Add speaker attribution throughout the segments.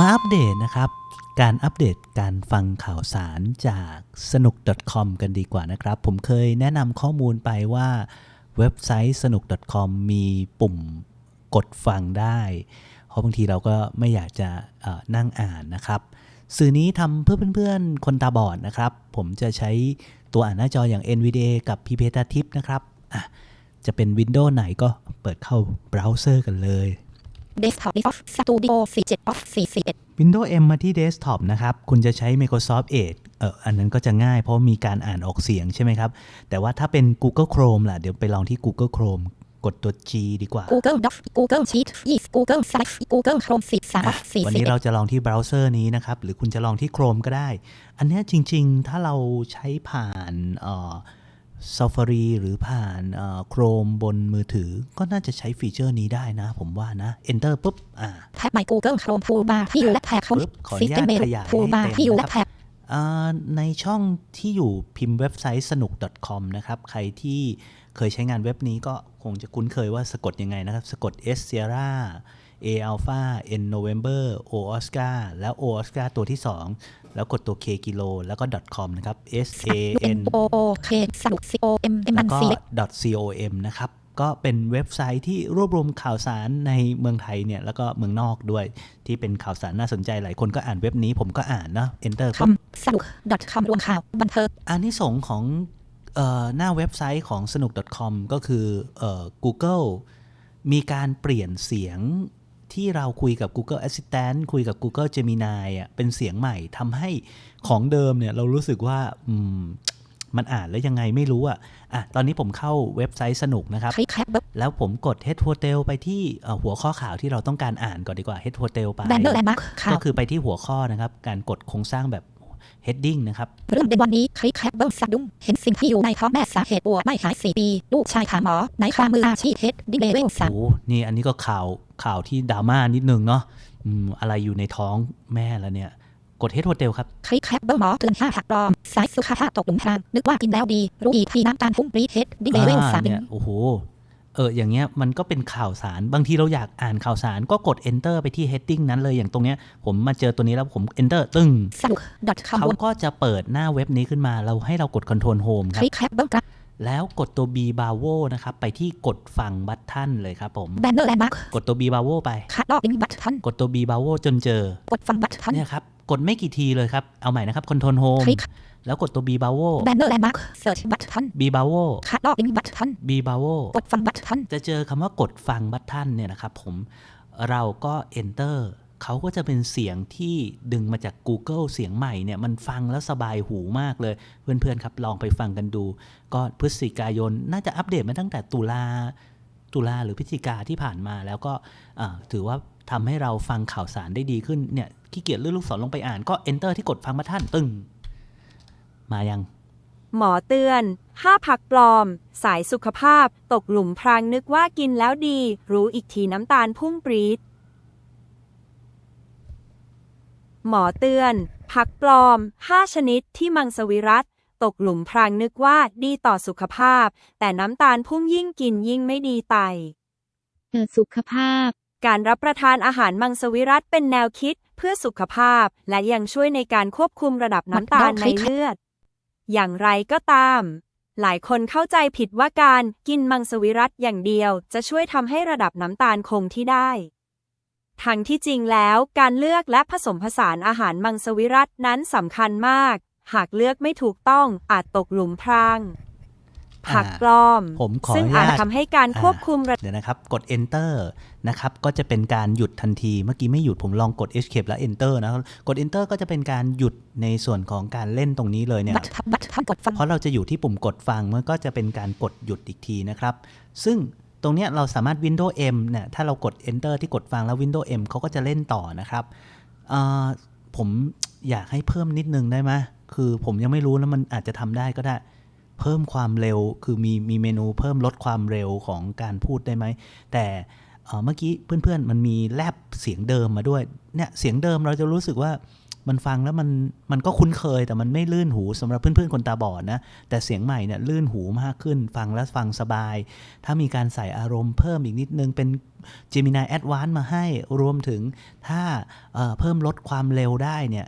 Speaker 1: มาอัปเดตนะครับ การอัปเดตการฟังข่าวสารจากสนุก .com กันดีกว่านะครับ ผมเคยแนะนำข้อมูลไปว่าเว็บไซต์สนุก .com มีปุ่มกดฟังได้ เพราะบางทีเราก็ไม่อยากจะนั่งอ่านนะครับ สื่อนี้ทำเพื่อเพื่อนๆ คนตาบอดนะครับ ผมจะใช้ตัวอ่านหน้าจออย่าง NVDA กับ p p t a Tip นะครับะจะเป็น Windows ไหนก็เปิดเข้าเบราว์เซอร์กันเลย
Speaker 2: Desktop Off Studio 47 Off 41
Speaker 1: Windows M มาที่ Desktop นะครับ คุณจะใช้ Microsoft Edge เอออันนั้นก็จะง่ายเพราะมีการอ่านออกเสียงใช่ไหมครับ แต่ว่าถ้าเป็น Google Chrome ล่ะ เดี๋ยวไปลองที่ Google Chrome กดตัว G ดีกว่า
Speaker 2: Google Docs Google Sheet 20 Google Slides Google Chrome 13 Off
Speaker 1: วันนี้เรา
Speaker 2: 41
Speaker 1: จะลองที่เบราว์เซอร์นี้นะครับ หรือคุณจะลองที่ Chrome ก็ได้ อันเนี้ยจริง ๆ ถ้าเราใช้ผ่านเอ่อ Safari หรือผ่านเอ่อ Chrome บนมือถือ ก็น่าจะใช้ฟีเจอร์นี้ได้นะ ผมว่านะ Enter ปุ๊บ อ่า
Speaker 2: แท็บ My Google Chrome Toolbar ที่อยู่และแท็บ
Speaker 1: ปึ๊บขออนุญาต
Speaker 2: System Menu
Speaker 1: ขยายให้
Speaker 2: Toolbar
Speaker 1: เต็ม
Speaker 2: ที่อยู่และ
Speaker 1: นะครับ
Speaker 2: แท็บ
Speaker 1: อ่าในช่องที่อยู่พิมพ์เว็บไซต์สนุก .com นะครับ ใครที่เคยใช้งานเว็บนี้ก็คงจะคุ้นเคยว่าสะกดยังไงนะครับ สะกด S Sierra A Alpha N November O Oscar แล้ว O Oscar ตัวที่ 2 แล้วกดตัว K กิโลแล้วก็ .com นะครับ S A N
Speaker 2: O O K สรุป C O M M
Speaker 1: แล้ว
Speaker 2: N
Speaker 1: ก็
Speaker 2: C
Speaker 1: .com นะครับก็เป็นเว็บไซต์ที่รวบรวมข่าวสารในเมืองไทยเนี่ยแล้วก็เมืองนอกด้วย ที่เป็นข่าวสารน่าสนใจหลายคนก็อ่านเว็บนี้ผมก็อ่านเนาะ enter
Speaker 2: คำสรุป .com รวมข่าวบันเทิง
Speaker 1: อันนี้สงส์ของเออหน้าเว็บไซต์ของสนุก .com ก็คือเออ Google มีการเปลี่ยนเสียง ที่เราคุยกับ Google Assistant คุยกับ Google Gemini อะเป็นเสียงใหม่ทำให้ของเดิมเนี่ยเรารู้สึกว่าอืมมันอ่านแล้วยังไงไม่รู้อะอะ ตอนนี้ผมเข้าเว็บไซต์สนุกนะครับ
Speaker 2: ใช้แคปเว็บ
Speaker 1: แล้วผมกด Head Hotel ไปที่เอ่อหัวข้อข่าวที่เราต้องการอ่านก่อนดีกว่า Head Hotel ไป
Speaker 2: แบนเนอร์แลนด์มาร์คข่า
Speaker 1: ก็
Speaker 2: ว
Speaker 1: คือไปที่หัวข้อนะครับ การกดโครงสร้างแบบ heading นะครับ
Speaker 2: เรื่องเป็นวันนี้คลิกแคปเบิ้ลสะดุ้งเห็นสิ่งที่อยู่ในท้องแม่สาเหตุปวดไม่หายสี่ปี ลูกชายหาหมอในคลามืออาชีพเฮดดิเลเวลสาม
Speaker 1: โอ้นี่อันนี้ก็ข่าวข่าวที่ดราม่านิดนึงเนาะอืมอะไรอยู่ในท้องแม่แล้วเนี่ยกด Head Hotel ครับ
Speaker 2: คลิกแคปเบิ้ลหมอเตือนห้าหักปลอมสายสุขภาพตกหลุมพรางนึกว่ากินแล้วดี รู้อีกทีน้ำตาลพุ่งปรีดเฮดดิเลเวล
Speaker 1: อ่า
Speaker 2: สาม
Speaker 1: เนี่ยโอ้โห เอออย่างเงี้ยมันก็เป็นข่าวสารบางทีเราอยากอ่านข่าวสารก็กด enter ไปที่ heading นั้นเลยอย่างตรงเนี้ยผมมาเจอตัวนี้แล้วผม enter ตึ้ง
Speaker 2: สรุป .com
Speaker 1: เขา
Speaker 2: รวม
Speaker 1: ก็จะเปิดหน้าเว็บนี้ขึ้นมาเราให้เรากด control home ค
Speaker 2: ครับลิกแคปเบิ้ลกราฟ
Speaker 1: แล้วกดตัว b bravo นะครับ ไปที่กดฟังบัตทันเลยครับผม
Speaker 2: แบนเนอร์แลนด์มาร์ค
Speaker 1: กดตัว b bravo ไป
Speaker 2: คัดลอกลิงก์บัตทัน
Speaker 1: กดตัว b bravo จนเจอ
Speaker 2: กดฟังบัตทัน
Speaker 1: เนี่ยครับ กดไม่กี่ทีเลยครับ เอาใหม่นะครับ control home
Speaker 2: คลิก
Speaker 1: แล้วกดตัว b bravo
Speaker 2: แบนเนอร์แลนด์มาร์คเสิร์ชบัตทัน
Speaker 1: b bravo
Speaker 2: คัดลอกลิงก์บัตทัน
Speaker 1: b bravo
Speaker 2: กดฟังบัตทัน
Speaker 1: จะเจอคำว่ากดฟังบัตทันเนี่ยนะครับผมเราก็ enter เขาก็จะเป็นเสียงที่ดึงมาจาก Google เสียงใหม่เนี่ย มันฟังแล้วสบายหูมากเลย เพื่อนๆครับ ลองไปฟังกันดู ก็พฤศจิกายน น่าจะอัปเดตมาตั้งแต่ตุลาตุลาหรือพฤศจิกาที่ผ่านมาแล้วก็อ่าถือว่าทำให้เราฟังข่าวสารได้ดีขึ้นเนี่ยขี้เกียจเลื่อนลูกศรลงไปอ่านก็ enter ที่กดฟังบัตทันตึ้ง มายัง
Speaker 3: หมอเตือน ห้าผักปลอม สายสุขภาพ ตกหลุมพรางนึกว่ากินแล้วดี รู้อีกทีน้ำตาลพุ่งปรี๊ดหมอเตือน ผักปลอม5ชนิดที่มังสวิรัตตกหลุมพรางนึกว่าดีต่อสุขภาพ แต่น้ำตาลพุ่งยิ่งกินยิ่งไม่ดีไต
Speaker 4: เกิดสุขภาพ
Speaker 3: การรับประทานอาหารมังสวิรัตเป็นแนวคิดเพื่อสุขภาพ และยังช่วยในการควบคุมระดับน้ำตาลในเลือด อย่างไรก็ตาม หลายคนเข้าใจผิดว่าการกินมังสวิรัตอย่างเดียว จะช่วยทำให้ระดับน้ำตาลคงที่ได้ทั้งที่จริงแล้วการเลือกและผสมผสานอาหารมังสวิรัตนั้นสำคัญมาก หากเลือกไม่ถูกต้องอาจตกหลุมพราง ผักปลอม
Speaker 1: ผมขอ
Speaker 3: ซึ่ง
Speaker 1: อนุญา
Speaker 3: อา
Speaker 1: ต
Speaker 3: จทำให้การควบคุมระ
Speaker 1: เดี๋ยวนะครับ กด enter นะครับ ก็จะเป็นการหยุดทันที เมื่อกี้ไม่หยุดผมลองกด escape แล้ว enter นะ กด enter ก็จะเป็นการหยุดในส่วนของการเล่นตรงนี้เลยเนี่ย
Speaker 2: บัตทันบัตทันกดฟัง
Speaker 1: เพราะเราจะอยู่ที่ปุ่มกดฟังมันก็จะเป็นการกดหยุดอีกทีนะครับ ซึ่งตรงเนี้ยเราสามารถ Windows M เนี่ย ถ้าเรากด enter ที่กดฟังแล้ว Windows M เขาก็จะเล่นต่อนะครับเอ่อผมอยากให้เพิ่มนิดนึงได้ไหมคือผมยังไม่รู้แล้วมันอาจจะทำได้ก็ได้ เพิ่มความเร็ว คือมีมีเมนูเพิ่มลดความเร็วของการพูดได้ไหม แต่เอ่อเมื่อกี้เพื่อนๆ มันมีแลบเสียงเดิมมาด้วย เนี่ยเสียงเดิมเราจะรู้สึกว่ามันฟังแล้วมันมันก็คุ้นเคยแต่มันไม่ลื่นหูสำหรับเพื่อนๆคนตาบอดนะ แต่เสียงใหม่เนี่ยลื่นหูมากขึ้น ฟังแล้วฟังสบาย ถ้ามีการใส่อารมณ์เพิ่มอีกนิดนึงเป็น Gemini Advance มาให้รวมถึงถ้าเเพิ่มลดความเร็วได้เนี่ย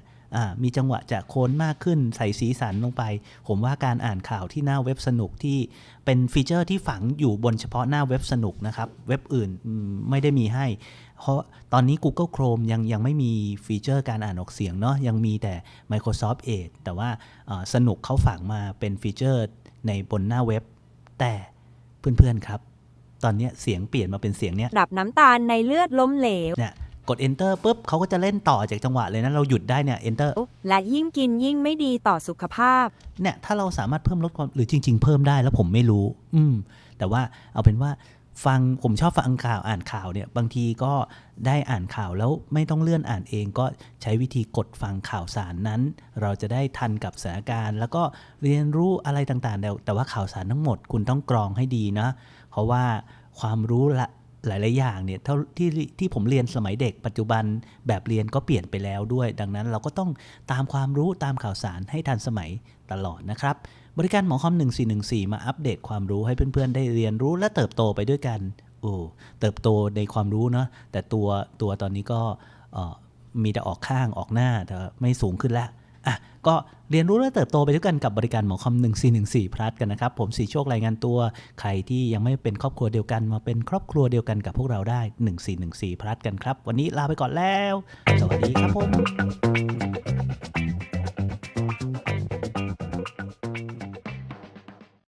Speaker 1: มีจังหวะจะโค้นมากขึ้นใส่สีสันลงไป ผมว่าการอ่านข่าวที่หน้าเว็บสนุกที่เป็นฟีเจอร์ที่ฝังอยู่บนเฉพาะหน้าเว็บสนุกนะครับ เว็บอื่นอืมไม่ได้มีให้ เพราะตอนนี้ Google Chrome ยังยังไม่มีฟีเจอร์การอ่านออกเสียงเนาะยังมีแต่ Microsoft Edge แต่ว่าเอ่อสนุกเขาฝังมาเป็นฟีเจอร์ในบนหน้าเว็บ แต่เพื่อนๆครับ ตอนเนี้ยเสียงเปลี่ยนมาเป็นเสียงเนี้ย
Speaker 3: ระดับน้ำตาลในเลือดล้มเหลว
Speaker 1: เนี่ย กด enter ปุ๊บเขาก็จะเล่นต่อจากจังหวะเลยนะเราหยุดได้เนี่ย enter
Speaker 3: และยิ่งกินยิ่งไม่ดีต่อสุขภาพ
Speaker 1: เนี่ยถ้าเราสามารถเพิ่มลดความหรือจริง ๆ เพิ่มได้แล้วผมไม่รู้ อืม แต่ว่าเอาเป็นว่าฟังผมชอบฟังข่าวอ่านข่าวเนี่ย บางทีก็ได้อ่านข่าวแล้วไม่ต้องเลื่อนอ่านเองก็ใช้วิธีกดฟังข่าวสารนั้น เราจะได้ทันกับสถานการณ์ แล้วก็เรียนรู้อะไรต่างๆแต่แต่ว่าข่าวสารทั้งหมดคุณต้องกรองให้ดีนะ เพราะว่าความรู้ละ หลาย ๆ อย่างเนี่ยเท่าที่ที่ผมเรียนสมัยเด็กปัจจุบันแบบเรียนก็เปลี่ยนไปแล้วด้วย ดังนั้นเราก็ต้องตามความรู้ตามข่าวสารให้ทันสมัยตลอดนะครับ บริการหมอคอม 1414 มาอัปเดตความรู้ให้เพื่อน ๆ ได้เรียนรู้และเติบโตไปด้วยกันโอ้เติบโตในความรู้เนาะแต่ตัวตัวตอนนี้ก็มีแต่ออกข้างออกหน้าแต่ไม่สูงขึ้นแล้ว อะก็เรียนรู้และเติบโตไปด้วยกันกับบริการหมอคอม1414พลัสกันนะครับ ผมสีโชครายงานตัว ใครที่ยังไม่เป็นครอบครัวเดียวกันมาเป็นครอบครัวเดียวกันกับพวกเราได้ 1414พลัสกันครับ วันนี้ลาไปก่อนแล้ว สวัสดีครับผม